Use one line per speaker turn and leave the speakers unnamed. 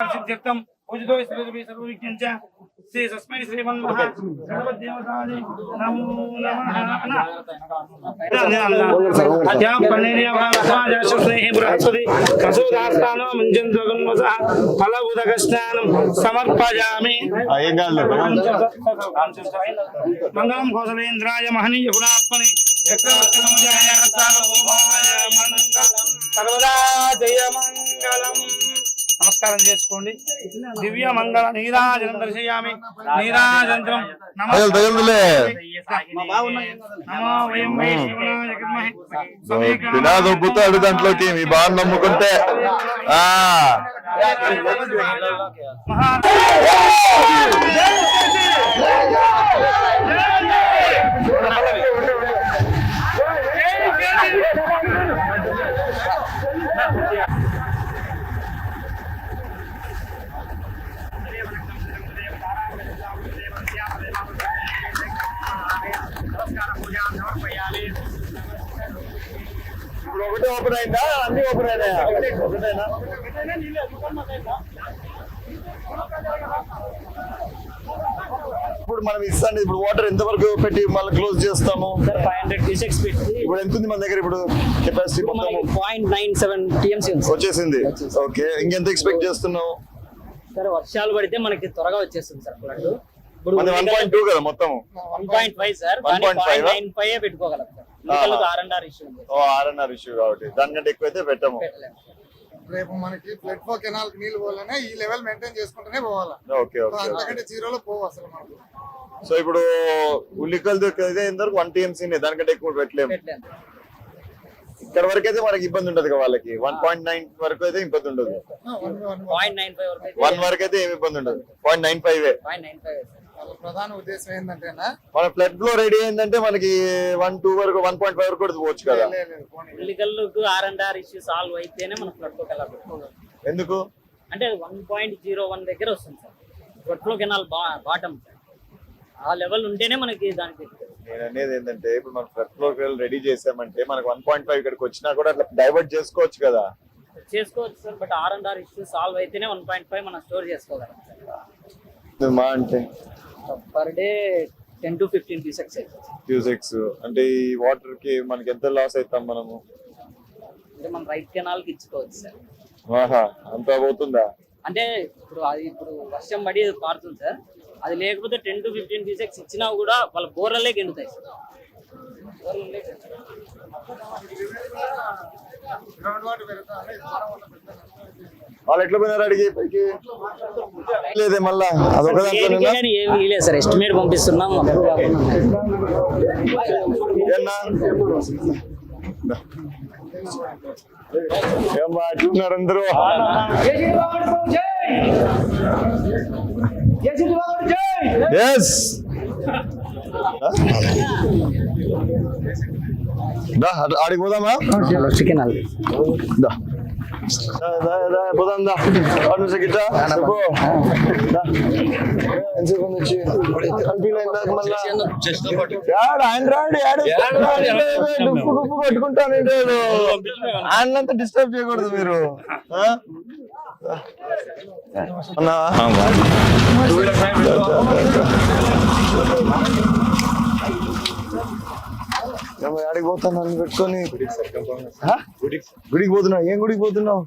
సిద్ధ్యర్థం పూజితో శ్రీ సర్వవిజ్ఞంచ శ్రీ సస్మై శ్రీమన్మహ సర్వదేవతాది నమో నమః అధ్యాం పన్నీయ భాగస్వాజ స్నేహి బృహస్పతి కసోదాస్తానో ముంజంత్వగున్వస ఫలబుదక స్నానం సమర్పయామి మంగళం కోసలేంద్రాయ మహనీయ గుణాత్మని సర్వదా జయ మంగళం నమస్కారం చేసుకోండి. దివ్య మంగళ నీరాజనం దర్శయామి. నీరాజంత్రం
తగలు తగలులే
నమో వయం వై శివనాయ విద్మహే సమీకరణ-
తినా దొబ్బుతాడు దాంట్లోకి మీ బాగా నమ్ముకుంటే ఆ.
మహా
ఒకటే ఓపెన్ అయిందా? అన్ని ఓపెన్ అయినాయా? ఒకటేనా ఇప్పుడు మనం ఇస్తాండి. ఇప్పుడు వాటర్ ఎంత వరకు పెట్టి మళ్ళీ క్లోజ్ చేస్తాము?
ఫైవ్ హండ్రెడ్ క్యూసెక్స్ పెట్టి
ఇప్పుడు ఎంత ఉంది మన దగ్గర ఇప్పుడు కెపాసిటీ మొత్తం
పాయింట్ నైన్ సెవెన్ టీఎంసీ.
వచ్చేసింది. ఓకే ఇంకెంత ఎక్స్పెక్ట్ చేస్తున్నావు?
సార్ వర్షాలు పడితే మనకి త్వరగా వచ్చేస్తుంది sir
flood one point two కదా మొత్తం
one point five sir
1.5
point nine five పెట్టుకోగలం sir. Issue ఉంది.
ఓ ఆర్ఎన్ఆర్ ఇష్యూ కాబట్టి దానికంటే ఎక్కువైతే పెట్టము.
పెట్టలేము.
రేపు మనకి ప్లడ్ ఫ్లో కెనాల్ నీళ్ళు పోవాలనే ఈ లెవెల్ మెయింటైన్ చేసుకుంటూనే పోవాలా?
Okay
so
okay.
అంతకంటే జీరోలో పోవు అసలు మనకు.
సో ఇప్పుడు ఉల్లికల్ అయితే ఇంతవరకు వన్ టీఎంసీ దానికంటే ఎక్కువ పెట్టలేము. ఇక్కడ వరకు అయితే మనకి ఇబ్బంది ఉండదు వాళ్ళకి. వన్ పాయింట్ నైన్ వరకు అయితే ఇబ్బంది ఉండదు.
వన్ వన్
ఫైవ్
వన్ వరకు అయితే ఏమి ఇబ్బంది ఉండదు. పాయింట్ నైన్ ఫైవ్
ప్రధాన ఉద్దేశం ఏంటంటేనా?
మన ఫ్లడ్ ఫ్లో రెడీ అయిందంటే మనకి వన్ టూ వరకు వన్ పాయింట్ ఫైవ్ వరకు కూడా పోవచ్చు కదా.
లేదు, లేదు, పోనీ.
ఉల్లికల్లుకు R and R issue solve అయితేనే మనం ఫ్లడ్ ఫ్లో కెనాల్
ఎందుకు?
అంటే వన్ పాయింట్ జీరో వన్ దగ్గర వస్తుంది sir. Flood flow canal bottom sir. ఆ లెవెల్ ఉంటేనే మనకి దానికి
నేను అనేది ఏంటంటే ఇప్పుడు మనం ఫ్లడ్ ఫ్లో రెడీ చేసామంటే మనకి వన్ పాయింట్ ఫైవ్ ఇక్కడికి వచ్చినా కూడా అట్లా డైవర్ట్ చేసుకోవచ్చు కదా.
చేసుకోవచ్చు sir but R and R issue solve అయితేనే వన్ పాయింట్ ఫైవ్ మనం స్టోర్ చేసుకోగలం.
మా అంటే
per day ten to fifteen cusecs అవుతుంది
క్యూసెక్స్ అంటే ఈ వాటర్కి మనకి ఎంత లాస్ అవుతాం మనము?
అంటే మనం రైట్ కెనాల్కి ఇచ్చుకోవచ్చు సార్.
ఆహా అంత పోతుందా?
అంటే ఇప్పుడు అది ఇప్పుడు వర్షం పడి అది పారుతుంది సార్. అది లేకపోతే టెన్ టు ఫిఫ్టీన్ క్యూసెక్స్ ఇచ్చినా కూడా వాళ్ళ బోర్లలే ఎండుతాయి సార్.
గ్రౌండ్ వాటర్
వాళ్ళు ఎట్లా పోయినారు అడిగి పైకి లేదే మళ్ళా అదొక
దేనికి
దాంట్లో
కానీ ఏమి లేదు సార్ ఎస్టిమేట్ పంపిస్తున్నాం
ఏన్నా ఏం బాగున్నారు అందరూ ఎస్ ఆడికి పోదామా
చికెన్
దా దా, దా, దా, పోదాం సగిట చెప్పు దా. ఎంతసేపు వచ్చి? కొట్టుకుంటానండి ఆయనంతా డిస్టర్బ్ చేయకూడదు మీరు? అన్నా. నన్ను పెట్టుకొని? గుడికి పోతున్నావు ఏం గుడికి పోతున్నావు?